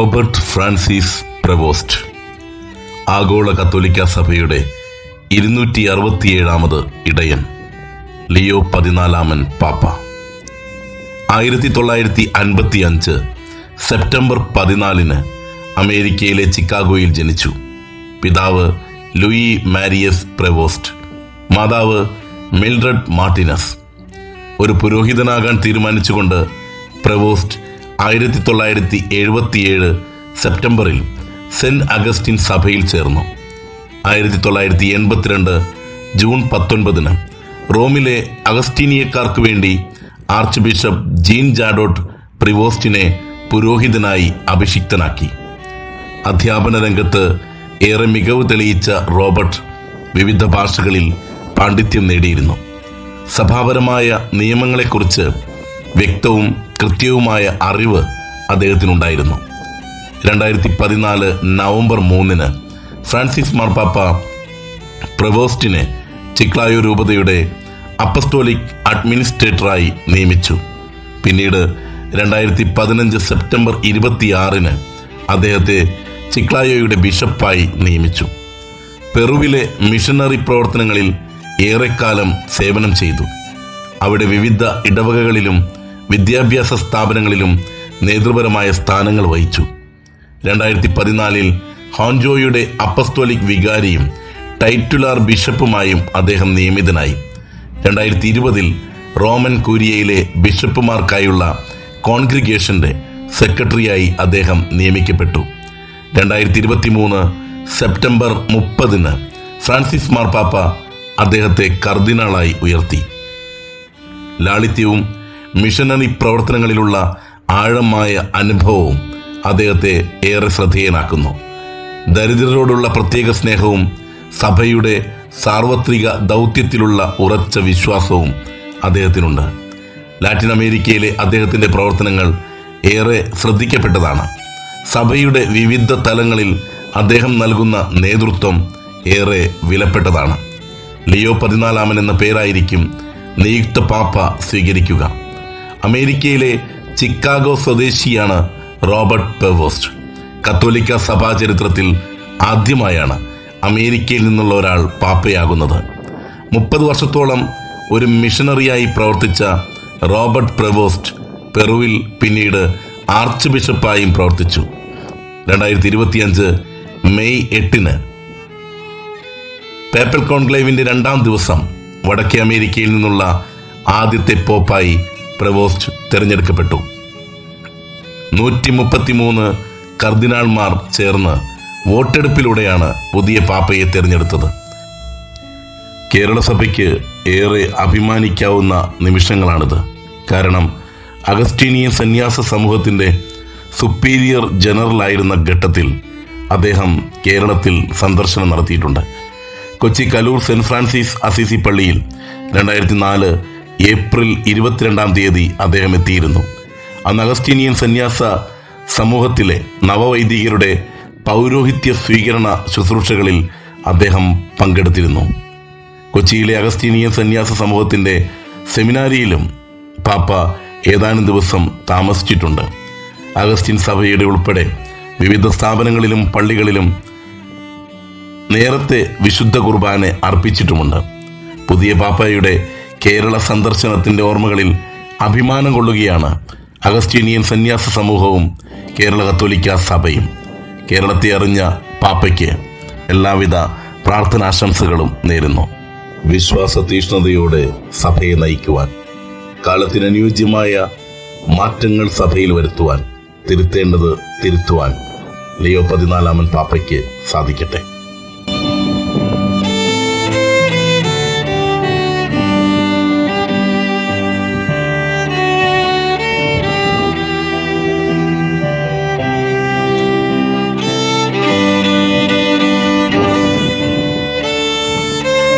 Robert Francis Prevost. ആഗോള കത്തോലിക്ക സഭയുടെ ഇരുന്നൂറ്റി അറുപത്തിയേഴാമത് ഇടയൻ ലിയോ പതിനാലാമൻ പാപ്പ. ആയിരത്തി തൊള്ളായിരത്തി അൻപത്തി അഞ്ച് സെപ്റ്റംബർ പതിനാലിന് അമേരിക്കയിലെ ചിക്കാഗോയിൽ ജനിച്ചു. പിതാവ് ലൂയി മാരിയസ് പ്രവോസ്റ്റ്. മാതാവ് മിൽഡ്രഡ് മാർട്ടിനസ്. ഒരു പുരോഹിതനാകാൻ തീരുമാനിച്ചുകൊണ്ട് പ്രവോസ്റ്റ് ആയിരത്തി തൊള്ളായിരത്തി എഴുപത്തിയേഴ് സെപ്റ്റംബറിൽ സെന്റ് അഗസ്റ്റിൻ സഭയിൽ ചേർന്നു. ആയിരത്തി തൊള്ളായിരത്തി എൺപത്തിരണ്ട് ജൂൺ പത്തൊൻപതിന് റോമിലെ അഗസ്റ്റീനിയക്കാർക്ക് വേണ്ടി ആർച്ച് ബിഷപ്പ് ജീൻ ജാഡോട്ട് പ്രിവോസ്റ്റിനെ പുരോഹിതനായി അഭിഷിക്തനാക്കി. അധ്യാപന രംഗത്ത് ഏറെ മികവ് തെളിയിച്ച റോബർട്ട് വിവിധ ഭാഷകളിൽ പാണ്ഡിത്യം നേടിയിരുന്നു. സഭാപരമായ നിയമങ്ങളെക്കുറിച്ച് വ്യക്തവും കൃത്യവുമായ അറിവ് അദ്ദേഹത്തിനുണ്ടായിരുന്നു. രണ്ടായിരത്തി പതിനാല് നവംബർ മൂന്നിന് ഫ്രാൻസിസ് മാർപ്പാപ്പ പ്രവോസ്റ്റിനെ ചിക്ലായോ രൂപതയുടെ അപ്പസ്റ്റോലിക് അഡ്മിനിസ്ട്രേറ്ററായി നിയമിച്ചു. പിന്നീട് രണ്ടായിരത്തി പതിനഞ്ച് സെപ്റ്റംബർ ഇരുപത്തിയാറിന് അദ്ദേഹത്തെ ചിക്ലായോയുടെ ബിഷപ്പായി നിയമിച്ചു. പെറുവിലെ മിഷനറി പ്രവർത്തനങ്ങളിൽ ഏറെക്കാലം സേവനം ചെയ്തു. അവിടെ വിവിധ ഇടവകകളിലും വിദ്യാഭ്യാസ സ്ഥാപനങ്ങളിലും നേതൃപരമായ സ്ഥാനങ്ങൾ വഹിച്ചു. രണ്ടായിരത്തി പതിനാലിൽ ഹോൺജോയുടെ അപ്പസ്തോലിക് വികാരിയും ടൈറ്റുലാർ ബിഷപ്പുമായും അദ്ദേഹം നിയമിതനായി. രണ്ടായിരത്തി ഇരുപതിൽ റോമൻ കൂരിയയിലെ ബിഷപ്പുമാർക്കായുള്ള കോൺഗ്രിഗേഷന്റെ സെക്രട്ടറിയായി അദ്ദേഹം നിയമിക്കപ്പെട്ടു. രണ്ടായിരത്തി ഇരുപത്തി മൂന്ന് സെപ്റ്റംബർ മുപ്പതിന് ഫ്രാൻസിസ് മാർപ്പാപ്പ അദ്ദേഹത്തെ കർദിനാളായി ഉയർത്തി. ലാളിത്യവും മിഷനറി പ്രവർത്തനങ്ങളിലുള്ള ആഴമായ അനുഭവവും അദ്ദേഹത്തെ ഏറെ ശ്രദ്ധേയനാക്കുന്നു. ദരിദ്രരോടുള്ള പ്രത്യേക സ്നേഹവും സഭയുടെ സാർവത്രിക ദൗത്യത്തിലുള്ള ഉറച്ച വിശ്വാസവും അദ്ദേഹത്തിനുണ്ട്. ലാറ്റിൻ അമേരിക്കയിലെ അദ്ദേഹത്തിന്റെ പ്രവർത്തനങ്ങൾ ഏറെ ശ്രദ്ധിക്കപ്പെട്ടതാണ്. സഭയുടെ വിവിധ തലങ്ങളിൽ അദ്ദേഹം നൽകുന്ന നേതൃത്വം ഏറെ വിലപ്പെട്ടതാണ്. ലിയോ പതിനാലാമൻ എന്ന പേരായിരിക്കും നിയുക്ത പാപ്പ സ്വീകരിക്കുക. അമേരിക്കയിലെ ചിക്കാഗോ സ്വദേശിയാണ് റോബർട്ട് പെവോസ്റ്റ് കത്തോലിക്ക സഭാ ചരിത്രത്തിൽ ആദ്യമായാണ് അമേരിക്കയിൽ നിന്നുള്ള ഒരാൾ പാപ്പയാകുന്നത്. മുപ്പത് വർഷത്തോളം ഒരു മിഷണറിയായി പ്രവർത്തിച്ച റോബർട്ട് പ്രവോസ്റ്റ് പെറുവിൽ പിന്നീട് ആർച്ച് ബിഷപ്പായും പ്രവർത്തിച്ചു. രണ്ടായിരത്തി ഇരുപത്തിയഞ്ച് മെയ് എട്ടിന് പേപ്പൽ കോൺക്ലേവിന്റെ രണ്ടാം ദിവസം വടക്കേ അമേരിക്കയിൽ നിന്നുള്ള ആദ്യത്തെ പോപ്പായി പ്രവോസ്റ്റ് തിരഞ്ഞെടുക്കപ്പെട്ടു. നൂറ്റി മുപ്പത്തിമൂന്ന് കർദിനാൾമാർ ചേർന്ന് വോട്ടെടുപ്പിലൂടെയാണ് പുതിയ പാപ്പയെ തിരഞ്ഞെടുത്തത്. കേരള സഭയ്ക്ക് ഏറെ അഭിമാനിക്കാവുന്ന നിമിഷങ്ങളാണിത്. കാരണം അഗസ്റ്റീനിയൻ സന്യാസ സമൂഹത്തിന്റെ സുപ്പീരിയർ ജനറലായിരുന്ന ഘട്ടത്തിൽ അദ്ദേഹം കേരളത്തിൽ സന്ദർശനം നടത്തിയിട്ടുണ്ട്. Kochi Kaloor Saint Francis Assisi പള്ളിയിൽ രണ്ടായിരത്തി നാല് ഏപ്രിൽ ഇരുപത്തിരണ്ടാം തീയതി അദ്ദേഹം എത്തിയിരുന്നു. അന്ന് അഗസ്റ്റീനിയൻ സന്യാസ സമൂഹത്തിലെ നവവൈദികരുടെ പൗരോഹിത്യ സ്വീകരണ ശുശ്രൂഷകളിൽ അദ്ദേഹം പങ്കെടുത്തിരുന്നു. കൊച്ചിയിലെ അഗസ്റ്റീനിയൻ സന്യാസ സമൂഹത്തിന്റെ സെമിനാരിയിലും പാപ്പ ഏതാനും ദിവസം താമസിച്ചിട്ടുണ്ട്. അഗസ്റ്റിൻ സഭയുടെ ഉൾപ്പെടെ വിവിധ സ്ഥാപനങ്ങളിലും പള്ളികളിലും നേരത്തെ വിശുദ്ധ കുർബാന അർപ്പിച്ചിട്ടുമുണ്ട്. പുതിയ പാപ്പയുടെ കേരള സന്ദർശനത്തിന്റെ ഓർമ്മകളിൽ അഭിമാനം കൊള്ളുകയാണ് അഗസ്റ്റീനിയൻ സന്യാസ സമൂഹവും കേരള കത്തോലിക്ക സഭയും. കേരളത്തെ അറിഞ്ഞ പാപ്പയ്ക്ക് എല്ലാവിധ പ്രാർത്ഥനാശംസകളും നേരുന്നു. വിശ്വാസ തീഷ്ണതയോടെ സഭയെ നയിക്കുവാൻ കാലത്തിനനുയോജ്യമായ മാറ്റങ്ങൾ സഭയിൽ വരുത്തുവാൻ തിരുത്തേണ്ടത് തിരുത്തുവാൻ ലിയോ പതിനാലാമൻ പാപ്പയ്ക്ക് സാധിക്കട്ടെ.